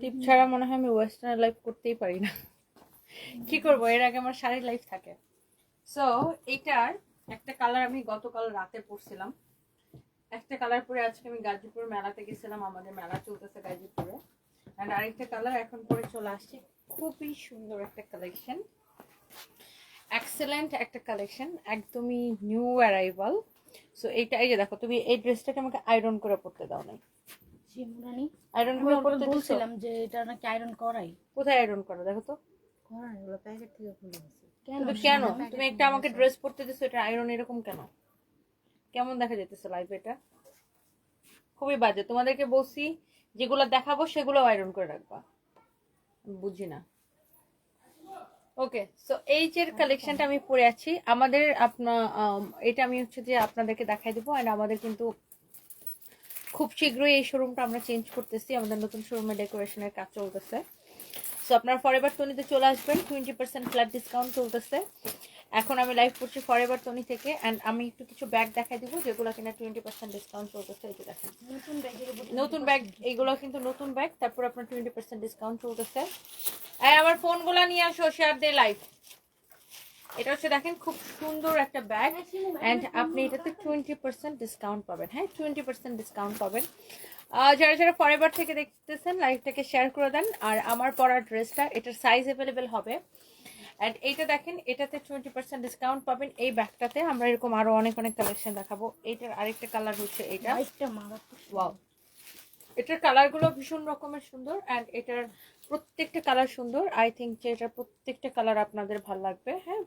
টিপ ছাড়া মনে হয় আমি ওয়েস্টার্ন লাইফ করতেই পারি না। কি করব? এর আগে আমার শাড়ির লাইফ থাকে। সো এটার একটা কালার আমি গতকাল রাতে পরছিলাম। একটা কালার পরে আজকে আমি গাজীপুর মেলাতে গেছিলাম। আমাদের মেলা চলতেছে গাজীপুরে। অ্যান্ড আরেকটা কালার এখন পরে চলে আসছে। খুবই সুন্দর একটা কালেকশন এক্সেলেন্ট একটা কালেকশন একদমই নিউ অ্যারাইভাল সো এইটা এই যে দেখো, তুমি এই ড্রেসটাকে আমাকে আয়রন করে পরতে দাও নাই। আয়রন করে দিছো? বলছিলাম যে এটা নাকি আয়রন করাই? কোথায় আয়রন করো দেখো তো। এগুলো প্যাকেট থেকে খুলে গেছে কিন্তু কেন? তুমি একটা আমাকে ড্রেস পরতে দিছো এটা আয়রন এরকম কেন? কেমন দেখা যেতেছে লাইভ এটা? খুবই বাজে। তোমাদেরকে বলছি যেগুলো দেখাবো সেগুলো আয়রন করে রাখবা। বুঝি না। ওকে সো এই যে কালেকশনটা আমি পরে আছি আমাদের আপনার এটা আমি হচ্ছে যে আপনাদেরকে দেখাই দেবো অ্যান্ড আমাদের কিন্তু খুব শীঘ্রই এই শোরুমটা আমরা চেঞ্জ করতেছি আমাদের নতুন শোরুমে ডেকোরেশনের কাজ চলতেছে। সো আপনার ফরএভার টনিতে চলে আসবেন টোয়েন্টি পার্সেন্ট ফ্ল্যাট ডিসকাউন্ট চলতেছে। এখন আমি লাইভ করছি ফরএভার টনি থেকে অ্যান্ড আমি একটু কিছু ব্যাগ দেখাই দিব যেগুলো কিনা টোয়েন্টি পার্সেন্ট ডিসকাউন্ট চলতেছে এই যে দেখেন। নতুন ব্যাগ এইগুলো কিন্তু নতুন ব্যাগ তারপর আপনার টোয়েন্টি পার্সেন্ট ডিসকাউন্ট চলতেছে। আর আমার ফোনগুলো নিয়ে আসো শেয়ার দে লাইভ এটা হচ্ছে দেখেন খুব সুন্দর একটা ব্যাগ অ্যান্ড আপনি এটাতে টোয়েন্টি পার্সেন্ট ডিসকাউন্ট পাবেন হ্যাঁ? টোয়েন্টি পার্সেন্ট ডিসকাউন্ট পাবেন। যারা যারা ফরএভার থেকে দেখতেছেন লাইভটাকে শেয়ার করে দেন আর আমার পরা ড্রেসটা এটার সাইজ অ্যাভেলেবেল হবে। অ্যান্ড এইটা দেখেন এটাতে টোয়েন্টি পার্সেন্ট ডিসকাউন্ট পাবেন এই ব্যাগটাতে আমরা এরকম আরও অনেক অনেক কালেকশন দেখাবো। এইটার আরেকটা কালার হচ্ছে এটা ওয়াও এটার কালারগুলো ভীষণ রকমের সুন্দর অ্যান্ড এটার প্রত্যেকটা কালার সুন্দর। আই থিঙ্ক যে এটার প্রত্যেকটা কালার আপনাদের ভালো লাগবে হ্যাঁ?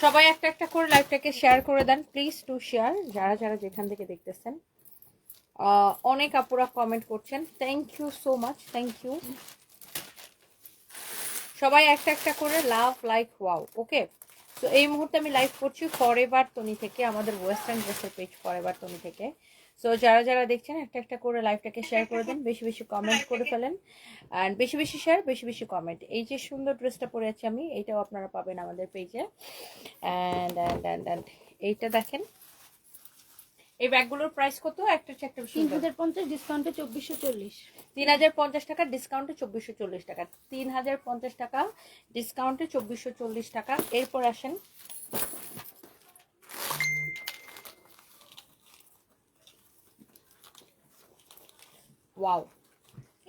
সবাই একটা একটা করে লাইভটাকে শেয়ার করে দেন প্লিজ টু শেয়ার যারা যারা যেখান থেকে দেখতেছেন। অনেক আপুরা কমেন্ট করছেন thank you so much thank you সবাই একটা একটা করে লাভ লাইক ওয়াও ওকে তো এই মুহূর্তে আমি লাইভ করছি ফরএভার তনি থেকে, আমাদের ওয়েস্টার্ন ড্রেসের পেজ ফরএভার তনি থেকে। সো যারা যারা দেখছেন, একটা একটা করে লাইভটাকে শেয়ার করে দেন, বেশি বেশি কমেন্ট করে ফেলেন। অ্যান্ড বেশি বেশি শেয়ার বেশি বেশি কমেন্ট এই যে সুন্দর ড্রেসটা পরে আছি আমি এইটাও আপনারা পাবেন আমাদের পেজে অ্যান্ড অ্যান্ড অ্যান্ড অ্যান্ড এইটা দেখেন। এই ব্যাগগুলোর প্রাইস কত? একটা হচ্ছে একটা তিন হাজার পঞ্চাশ ডিসকাউন্টে চব্বিশশো চল্লিশ। তিন হাজার পঞ্চাশ টাকা ডিসকাউন্টে চব্বিশশো চল্লিশ টাকা। তিন হাজার পঞ্চাশ টাকা ডিসকাউন্টে চব্বিশশো চল্লিশ টাকা। এরপর আসেন। ওয়াও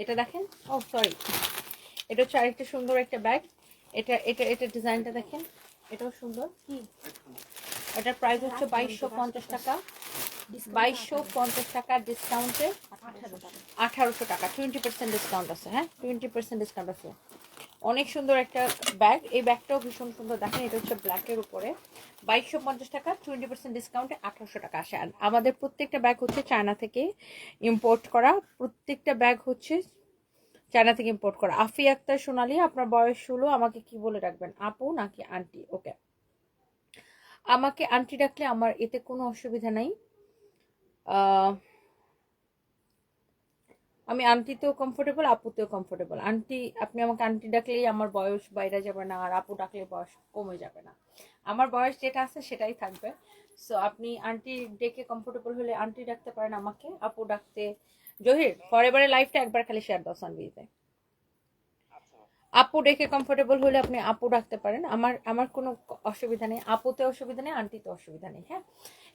এটা দেখেন? ও সরি এটা হচ্ছে আরেকটা সুন্দর একটা ব্যাগ এটা এটা এটা ডিজাইনটা দেখেন। এটাও সুন্দর। কি? এটার প্রাইস হচ্ছে বাইশশো পঞ্চাশ টাকা। বাইশশো পঞ্চাশ টাকা ডিসকাউন্টে আঠারোশো টাকা টোয়েন্টি পার্সেন্ট ডিসকাউন্ট আছে হ্যাঁ? টোয়েন্টি পার্সেন্ট ডিসকাউন্ট আছে। অনেক সুন্দর একটা ব্যাগ এই ব্যাগটাও ভীষণ সুন্দর। দেখেন এটা হচ্ছে ব্ল্যাকের উপরে। বাইশশো পঞ্চাশ টাকা টোয়েন্টি পার্সেন্ট ডিসকাউন্টে আঠারোশো টাকা আসে। আর আমাদের প্রত্যেকটা ব্যাগ হচ্ছে চায়না থেকে ইম্পোর্ট করা। প্রত্যেকটা ব্যাগ হচ্ছে চায়না থেকে ইম্পোর্ট করা। আফি আক্তার সোনালি আপনার বয়স ষোলো আমাকে কি বলে রাখবেন? আপু নাকি আন্টি ওকে আমাকে আন্টি ডাকলে আমার এতে কোনো অসুবিধা নাই। আমি আন্টিতেও কমফোর্টেবল আপুতেও কমফোর্টেবল আন্টি, আপনি আমাকে আন্টি ডাকলেই আমার বয়স বাইরে যাবে না, আর আপু ডাকলে বয়স কমে যাবে না। আমার বয়স যেটা আছে সেটাই থাকবে। সো আপনি আন্টি ডেকে কমফোর্টেবল হলে আন্টি ডাকতে পারেন আমাকে, আপু ডাকতে। জহির পরেবারে লাইফটা একবার খালি শেয়ার দাও সানভিতে আপু ডেকে কমফোর্টেবল হলে আপনি আপু ডাকতে পারেন। আমার আমার কোনো অসুবিধা নেই। আপুতে অসুবিধা নেই আন্টিতে অসুবিধা নেই হ্যাঁ?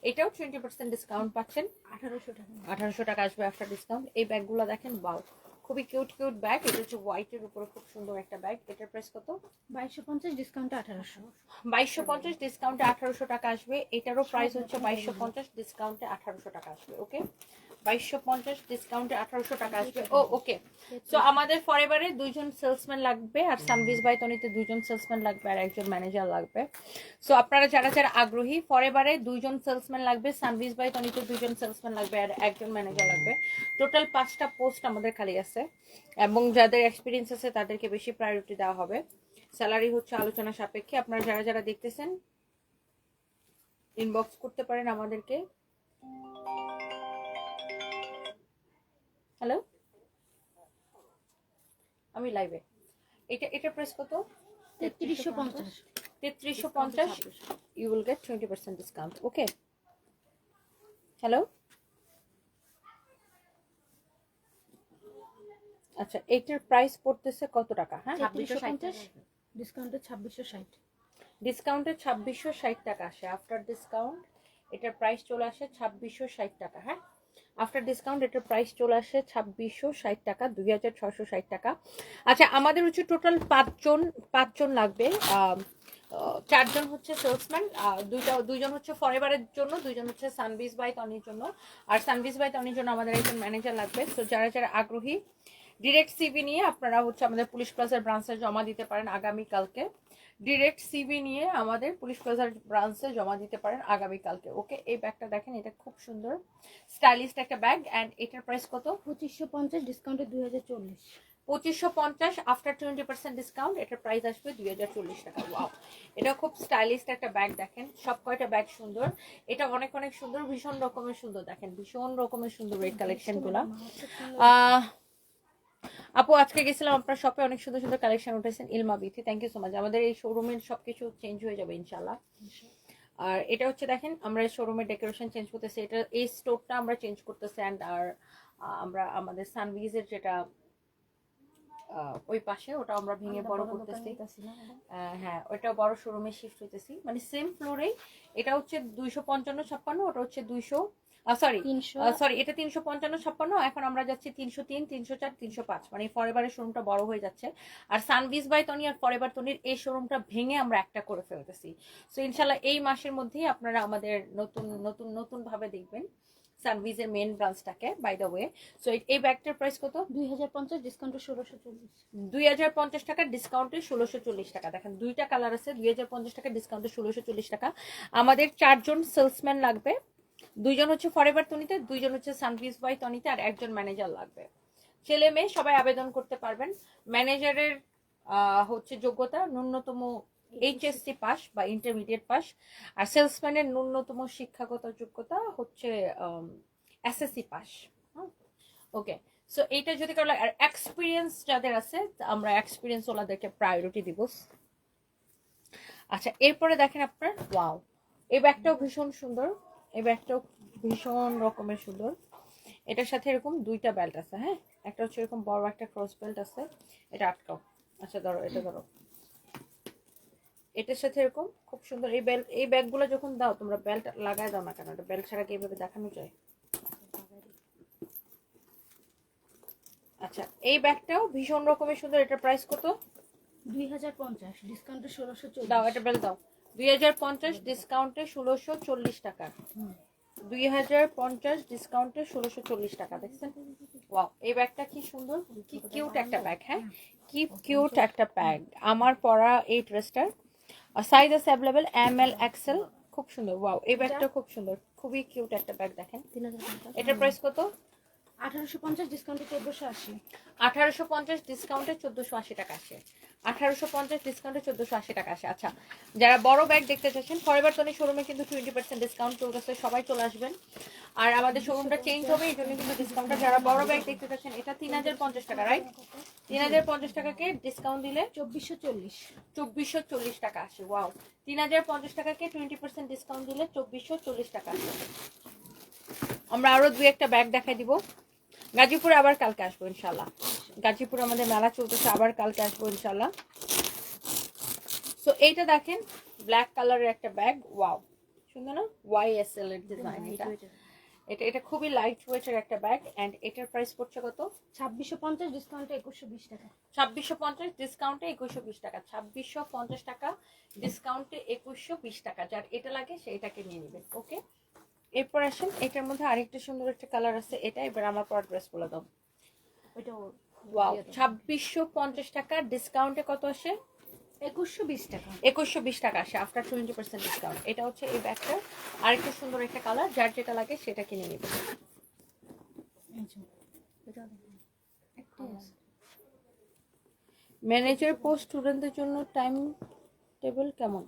এটাও টোয়েন্টি পার্সেন্ট ডিসকাউন্ট পাচ্ছেন। আঠারোশো টাকা। আঠারোশো টাকা আসবে আফটার ডিসকাউন্ট এই ব্যাগগুলো দেখেন বাউ খুবই কিউট কিউট ব্যাগ এটা হচ্ছে হোয়াইটের উপরে খুব সুন্দর একটা ব্যাগ এটার প্রাইস কত? বাইশশো পঞ্চাশ ডিসকাউন্টে আঠারোশো। বাইশশো পঞ্চাশ ডিসকাউন্টে আঠারোশো টাকা আসবে। এটারও প্রাইস হচ্ছে বাইশশো পঞ্চাশ ডিসকাউন্টে আঠারোশো টাকা আসবে ওকে বাইশশো পঞ্চাশ ডিসকাউন্টে আঠারোশো টাকা আসবে। ও ওকে সো আমাদের ফরএভারে দুইজন সেলসম্যান লাগবে আর সানভিস বাই তনিতে দুইজন সেলসম্যান লাগবে আর একজন ম্যানেজার লাগবে। সো আপনারা যারা যারা আগ্রহী ফরএভারে দুইজন সেলসম্যান লাগবে সানভিস বাই তনিতে দুইজন সেলসম্যান লাগবে আর একজন ম্যানেজার লাগবে। টোটাল পাঁচটা পোস্ট আমাদের খালি আছে এবং যাদের এক্সপিরিয়েন্স আছে তাদেরকে বেশি প্রায়োরিটি দেওয়া হবে। স্যালারি হচ্ছে আলোচনা সাপেক্ষে। আপনারা যারা যারা দেখতেছেন ইনবক্স করতে পারেন আমাদেরকে। হ্যালো আমি লাইভে এটা এটা প্রাইস কত? তেত্রিশশো পঞ্চাশ। তেত্রিশশো পঞ্চাশ। You will get twenty percent discount okay hello আচ্ছা এটার প্রাইস পড়তেছে কত টাকা হ্যাঁ? ছাব্বিশশো পঞ্চাশ ডিসকাউন্টে ছাব্বিশশো ষাট। ডিসকাউন্টে ছাব্বিশশো ষাট টাকা আসে। আফটার ডিসকাউন্ট এটার প্রাইস চলে আসে ছাব্বিশশো ষাট টাকা হ্যাঁ? আফটার ডিসকাউন্ট এটার প্রাইস চলে আসে ছাব্বিশশো ষাট টাকা, দুই হাজার ছশো ষাট টাকা। আচ্ছা আমাদের হচ্ছে টোটাল পাঁচজন পাঁচজন লাগবে। চারজন হচ্ছে সেলসম্যান দুইটা, দুইজন হচ্ছে ফরেভারের জন্য, দুইজন হচ্ছে সানবিজ বাই তনির জন্য। আর সানবিজ বাই তনির জন্য আমাদের একজন ম্যানেজার লাগবে। তো যারা যারা আগ্রহী ডিরেক্ট সিভি নিয়ে আপনারা হচ্ছে আমাদের পুলিশ প্লাজার ব্রাঞ্চে জমা দিতে পারেন আগামীকালকে। ডিরেক্ট সিভি নিয়ে আমাদের পুলিশ প্লাজার ব্রাঞ্চে জমা দিতে পারেন আগামীকালকে ওকে এই ব্যাগটা দেখেন এটা খুব সুন্দর। স্টাইলিস্ট একটা ব্যাগ অ্যান্ড এটার প্রাইস কত? পঁচিশশো পঞ্চাশ ডিসকাউন্টে দুই হাজার চল্লিশ। পঁচিশশো পঞ্চাশ আফটার টোয়েন্টি পার্সেন্ট ডিসকাউন্ট এটার প্রাইস আসবে দুই হাজার চল্লিশ টাকা। ওয়াও এটা খুব স্টাইলিস্ট একটা ব্যাগ দেখেন সব কয়টা ব্যাগ সুন্দর। এটা অনেক অনেক সুন্দর ভীষণ রকমের সুন্দর দেখেন ভীষণ রকমের সুন্দর এই কালেকশনগুলা আহ, আপু আজকে গেছিলাম আপনার শপে অনেক সুন্দর সুন্দর কালেকশন উঠেছেন Ilma Bithi thank you so much আমাদের এই শোরুমের সবকিছু চেঞ্জ হয়ে যাবে ইনশাল্লাহ আর এটা হচ্ছে দেখেন আমরা শোরুমের ডেকোরেশন চেঞ্জ করতেছি এটা এই স্টোরটা আমরা চেঞ্জ করতেছি অ্যান্ড আর আমরা আমাদের সানভিজের যেটা ওই পাশে ওটা আমরা ভেঙে বড় করতেছি। হ্যাঁ ওটা বড় শোরুমে শিফট হইতেছি। মানে সেম ফ্লোরেই এটা হচ্ছে দুইশো পঞ্চান্ন ছাপ্পান্ন ওটা হচ্ছে দুইশো সরি সরি এটা তিনশো পঞ্চান্ন ছাপ্পান্ন এখন আমরা যাচ্ছি তিনশো তিন তিনশো চার তিনশো পাঁচ। মানে ফরেভারের শোরুমটা বড় হয়ে যাচ্ছে। আর সানভিজ বাই তনি আর ফরেভার তনির এই শোরুমটা ভেঙে আমরা একটা করে ফেলতেছি। সো ইনশাল্লাহ এই মাসের মধ্যেই আপনারা আমাদের নতুন নতুন নতুন ভাবে দেখবেন সানভিজের মেন ব্রাঞ্চটাকে বাই দ্য ওয়ে সো এই ব্যাগটার প্রাইস কত? দুই হাজার পঞ্চাশ ডিসকাউন্টে ষোলোশো চল্লিশ। দুই হাজার পঞ্চাশ টাকা ডিসকাউন্টে ষোলোশো চল্লিশ টাকা। দেখেন দুইটা কালার আছে দুই হাজার পঞ্চাশ টাকা ডিসকাউন্টে ষোলোশো চল্লিশ টাকা। আমাদের চারজন সেলসম্যান লাগবে। দুইজন হচ্ছে ফরেভার তনিতে দুইজন হচ্ছে সানভিজ বাই তনিতে আর একজন ম্যানেজার লাগবে। ছেলে মেয়ে সবাই আবেদন করতে পারবেন। ম্যানেজারের হচ্ছে যোগ্যতা ন্যূনতম এইচএসসি পাস বা ইন্টারমিডিয়েট পাস আর সেলসম্যানের ন্যূনতম শিক্ষাগত যোগ্যতা হচ্ছে এসএসসি পাস ওকে সো এইটা যদি কারও আর এক্সপিরিয়েন্স যাদের আছে আমরা এক্সপিরিয়েন্স ওনাদেরকে প্রায়োরিটি দিব। আচ্ছা এরপরে দেখেন আপনার ওয়াও এই ব্যাগটাও ভীষণ সুন্দর। এই ব্যাগটাও ভীষণ রকমের সুন্দর। এটার সাথে এরকম দুইটা বেল্ট আছে হ্যাঁ? একটা হচ্ছে এরকম বড় একটা ক্রস বেল্ট আছে। এটা আটকাও। আচ্ছা ধরো এটা ধরো। এটার সাথে এরকম খুব সুন্দর। এই বেল্ট এই ব্যাগগুলো যখন দাও তোমরা বেল্ট লাগায় দাও না কেন? এটা বেল্ট ছাড়া কি এইভাবে দেখানো যায়? আচ্ছা এই ব্যাগটাও ভীষণ রকমের সুন্দর। এটা প্রাইস কত? দুই হাজার পঞ্চাশ। ডিসকাউন্টে ষোলোশো দাও এটা বেল্ট দাও। দুই হাজার পঞ্চাশ ডিসকাউন্টে ষোলোশো চল্লিশ টাকা। দুই হাজার পঞ্চাশ ডিসকাউন্টে ষোলোশো চল্লিশ টাকা দেখছেন? ওয়াও এই ব্যাগটা কি সুন্দর কি কিউট একটা ব্যাগ হ্যাঁ? কি কিউট একটা ব্যাগ আমার পরা এই ড্রেসটার সাইজ আছে অ্যাভেলেবেল এম এল এক্সেল খুব সুন্দর ওয়াও এই ব্যাগটা খুব সুন্দর খুবই কিউট একটা ব্যাগ দেখেন। এটার প্রাইস কত? আঠারোশো পঞ্চাশ ডিসকাউন্টে চোদ্দোশো আশি। আঠারোশো পঞ্চাশ ডিসকাউন্টে চোদ্দোশো আশি টাকা আসে। আঠারোশো পঞ্চাশ ডিসকাউন্টে চোদ্দোশো আশি টাকা আসে। আচ্ছা যারা বড় ব্যাগ দেখতে চাচ্ছেন ফরএভার টনি শোরুমে কিন্তু টোয়েন্টি পার্সেন্ট ডিসকাউন্ট চলতেছে সবাই চলে আসবেন। আর আমাদের শোরুমটা চেঞ্জ হবে এই জন্য কিন্তু ডিসকাউন্টটা যারা বড় ব্যাগ দেখতে চাচ্ছেন এটা তিন হাজার পঞ্চাশ টাকা রাইট তিন হাজার পঞ্চাশ টাকাকে ডিসকাউন্ট দিলে চব্বিশশো চল্লিশ। চব্বিশশো চল্লিশ টাকা আসে ওয়াও তিন হাজার পঞ্চাশ টাকাকে টোয়েন্টি পার্সেন্ট ডিসকাউন্ট দিলে চব্বিশশো চল্লিশ টাকা আসে। আমরা আরও দুই একটা ব্যাগ দেখাই দিব। গাজীপুরে আবার কালকে আসব ইনশাল্লাহ গাজীপুরে আমাদের মেলা চলতেছে আবার কালকে আসব ইনশাল্লাহ সো এইটা দেখেন ব্ল্যাক কালারের একটা ব্যাগ ওয়াও সুন্দর না? ওয়াই এস এল এর ডিজাইন এটা। এটা এটা খুবই লাইট ওয়েটের একটা ব্যাগ এন্ড এটার প্রাইস পড়ছে কত? ছাব্বিশশো পঞ্চাশ ডিসকাউন্টে একুশশো বিশ টাকা। ছাব্বিশশো পঞ্চাশ ডিসকাউন্টে একুশশো বিশ টাকা। ছাব্বিশশো পঞ্চাশ টাকা ডিসকাউন্টে একুশশো বিশ টাকা। যার এটা লাগে সেইটাকে নিয়ে নেবেন ওকে এরপর আসেন এটার মধ্যে আরেকটা সুন্দর একটা কালার আছে এটা এবার আমার পর ড্রেস বলে দাও। ওইটা ওয়াও ছাব্বিশশো পঞ্চাশ টাকা ডিসকাউন্টে কত আসে? একুশশো বিশ টাকা। একুশশো বিশ টাকা আসে আফটার টোয়েন্টি পার্সেন্ট ডিসকাউন্ট এটা হচ্ছে এই ব্যাগটার আরেকটা সুন্দর একটা কালার যার যেটা লাগে সেটা কিনে আছে। ম্যানেজার পোস্ট স্টুডেন্টদের জন্য টাইম টেবিল কেমন?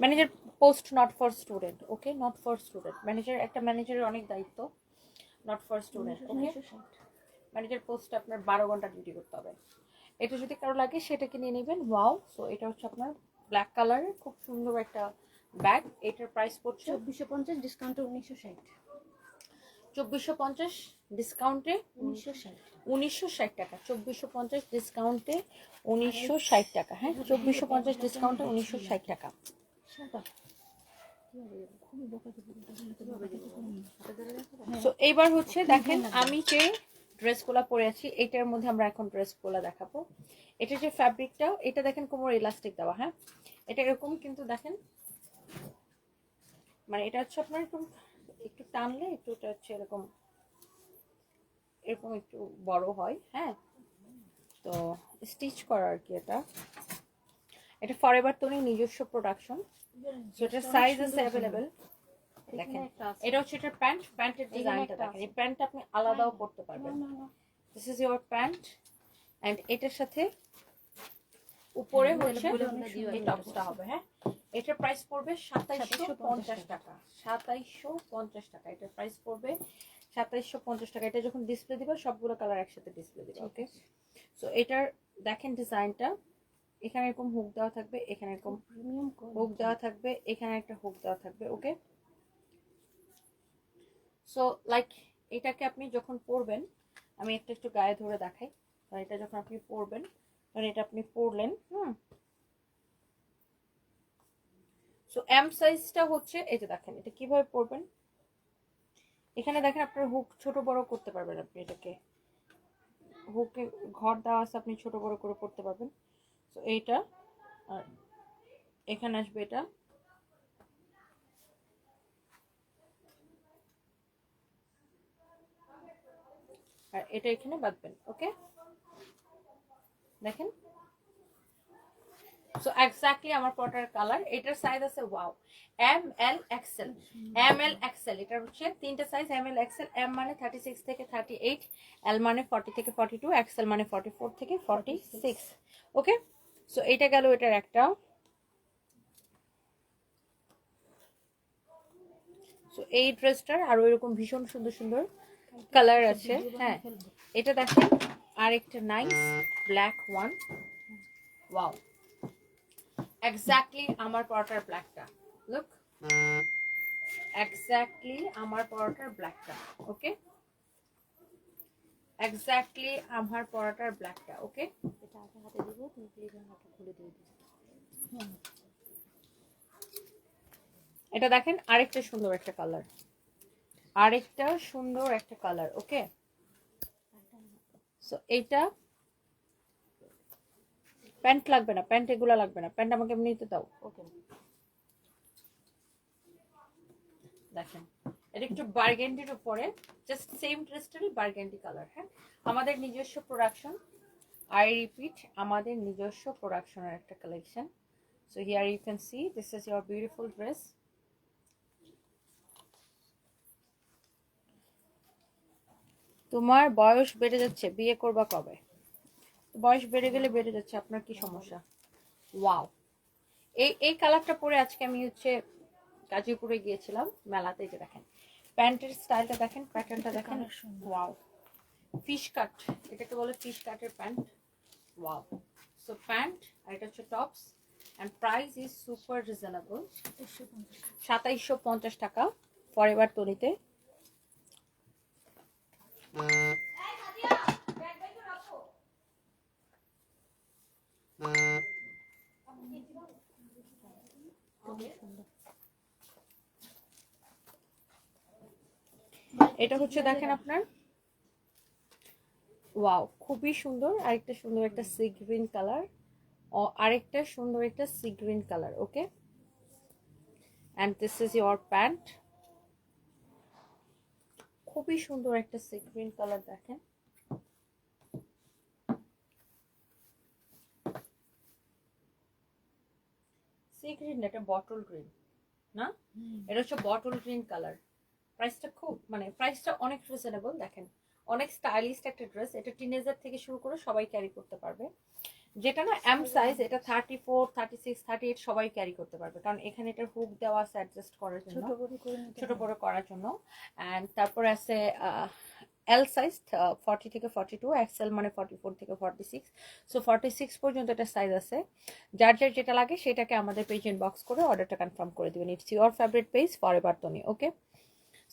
Manager post not for student okay not for student manager একটা ম্যানেজারের অনেক দায়িত্ব not for student okay. Manager post আপনার বারো ঘণ্টা ডিউটি করতে হবে। এটা যদি কারও লাগে সেটাকে নিয়ে নেবেন। ওয়াও সো এটা হচ্ছে আপনার ব্ল্যাক কালারের খুব সুন্দর একটা ব্যাগ এটার প্রাইস পড়ছে চব্বিশশো পঞ্চাশ ডিসকাউন্টে উনিশশো ষাট। চব্বিশশো পঞ্চাশ ডিসকাউন্টে উনিশশো ষাট। উনিশশো ষাট টাকা। চব্বিশশো পঞ্চাশ ডিসকাউন্টে উনিশশো ষাট টাকা হ্যাঁ? চব্বিশশো পঞ্চাশ ডিসকাউন্টে উনিশশো ষাট টাকা। সো এইবার হচ্ছে দেখেন আমি যে ড্রেসগুলো পরে আছি এটার মধ্যে আমরা এখন ড্রেসগুলো দেখাবো। এটা যে ফ্যাব্রিকটা এটা দেখেন কোমর ইলাস্টিক দেওয়া হ্যাঁ? এটা এরকম কিন্তু দেখেন মানে এটা হচ্ছে আপনার একটু একটু টানলে একটু এটা হচ্ছে এরকম এরকম একটু বড় হয় হ্যাঁ? তো স্টিচ করা আর কি এটা। এটা ফরএভার তোনি নিজস্ব প্রোডাকশন সো সাইজ আছে অ্যাভেলেবেল দেখেন এটা হচ্ছে এটার প্যান্ট প্যান্টের ডিজাইনটা দেখেন। এই প্যান্ট আপনি আলাদাও পরতে পারবেন। This is your pant and এটার সাথে উপরে হচ্ছে এই টপসটা হবে হ্যাঁ? এটার প্রাইস পড়বে সাতাইশশো পঞ্চাশ টাকা। সাতাইশশো পঞ্চাশ টাকা এটার প্রাইস পড়বে সাতাইশশো পঞ্চাশ টাকা। এটা যখন ডিসপ্লে দিবে সবগুলো কালার একসাথে ডিসপ্লে দিবে ওকে সো এটার দেখেন ডিজাইনটা এখানে এরকম হুক দেওয়া থাকবে এখানে এরকম প্রিমিয়াম হুক দেওয়া থাকবে এখানে একটা হুক দেওয়া থাকবে ওকে সো লাইক এটাকে আপনি যখন পরবেন, আমি একটা একটু গায়ে ধরে দেখাই কারণ এটা যখন আপনি পরবেন তখন এটা আপনি পরলেন, হুম? সো এম সাইজটা হচ্ছে, এই যে দেখেন, এটা কীভাবে পরবেন? এখানে দেখেন আপনার হুক ছোট বড় করতে পারবেন আপনি এটাকে। হুকে ঘর দেওয়া আছে, আপনি ছোট বড় করে পড়তে পারবেন। সো এইটা, আর এখানে আসবে এটা। আর এটা এখানে বাঁধবেন ওকে? দেখেন। সো এক্স্যাক্টলি আমার পটার কালার, এটার সাইজ আছে wow M L XL M L XL এটা হচ্ছে তিনটা size M L XL M মানে থার্টি সিক্স থেকে থার্টি এইট এল মানে ফর্টি থেকে ফর্টি টু এক্সেল মানে ফর্টি ফোর থেকে ফর্টি সিক্স ওকে সো এইটা গেল এটার একটা সো এই ড্রেসটার আরও এরকম ভীষণ সুন্দর সুন্দর কালার আছে হ্যাঁ। এটা দেখেন আর একটা nice black one wow exactly আমার পরোটার ব্ল্যাকটা লুক এক্স্যাক্টলি আমার পরোটার ব্ল্যাকটা ওকে এক্স্যাক্টলি আমার পরোটার ব্ল্যাকটা ওকে এটা আগে হাতে দিব তুমি প্লিজ হাতটা খুলে দিয়ে দিও। এটা দেখেন আরেকটা সুন্দর একটা কালার আরেকটা সুন্দর একটা কালার ওকে সো এইটা প্যান্ট লাগবে না প্যান্ট এগুলো লাগবে না প্যান্ট আমাকে এমনিতে দাও ওকে দেখেন, এটা একটু বার্গেন্ডির উপরে জাস্ট সেম ড্রেসটারই বার্গেন্ডি কালার হ্যাঁ? আমাদের নিজস্ব প্রোডাকশন আই রিপিট আমাদের নিজস্ব প্রোডাকশনের একটা collection so here you can see this is your beautiful dress তোমার বয়স বেড়ে যাচ্ছে বিয়ে করবা কবে? বয়স বেড়ে গেলে বেড়ে যাচ্ছে আপনার কি সমস্যা? ওয়াও। এই এই কালারটা পরে আজকে আমি হচ্ছে গাজীপুরে গিয়েছিলাম মেলাতে যে দেখেন প্যান্টের স্টাইলটা দেখেন প্যাটার্নটা দেখেন ওয়াও। ফিশ কাট এটাকে বলে ফিশ কাটের প্যান্ট ওয়াও। সো প্যান্ট আর এটা হচ্ছে tops and price is super reasonable সাতাইশশো পঞ্চাশ। টাকা ফরএভার তনিতে এটা হচ্ছে দেখেন আপনার। ওয়াও, খুবই সুন্দর। আরেকটা সুন্দর একটা সি গ্রিন কালার আরেকটা সুন্দর একটা sea green colour okay and this is your pant খুবই সুন্দর একটা সি গ্রিন কালার দেখেন। সি গ্রিন এটা বটল গ্রিন না? এটা হচ্ছে বটল গ্রিন কালার। প্রাইসটা খুব মানে প্রাইসটা অনেক রিজনেবল দেখেন। অনেক স্টাইলিস্ট একটা ড্রেস এটা টিনেজার থেকে শুরু করে সবাই ক্যারি করতে পারবে। যেটা না এম সাইজ এটা thirty four thirty six thirty eight সবাই ক্যারি করতে পারবে। কারণ এখানে এটা হুক দেওয়া আছে অ্যাডজাস্ট করার জন্য। ছোট বড় করার জন্য। অ্যান্ড তারপর আছে এল সাইজ ফর্টি থেকে ফর্টি টু এক্সেল মানে ফর্টি ফোর থেকে forty six so forty six পর্যন্ত এটা সাইজ আছে। যার যার যেটা লাগে সেটাকে আমাদের পেজ ইনবক্স করে অর্ডারটা কনফার্ম করে দেবেন। It's your favourite page for Tonni okay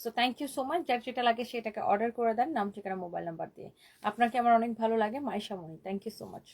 so thank you so much যার যেটা লাগে সেটাকে অর্ডার করে দেন। নাম ঠিকানা মোবাইল নাম্বার দিয়ে। আপনাকে আমার অনেক ভালো লাগে Maishamoni thank you so much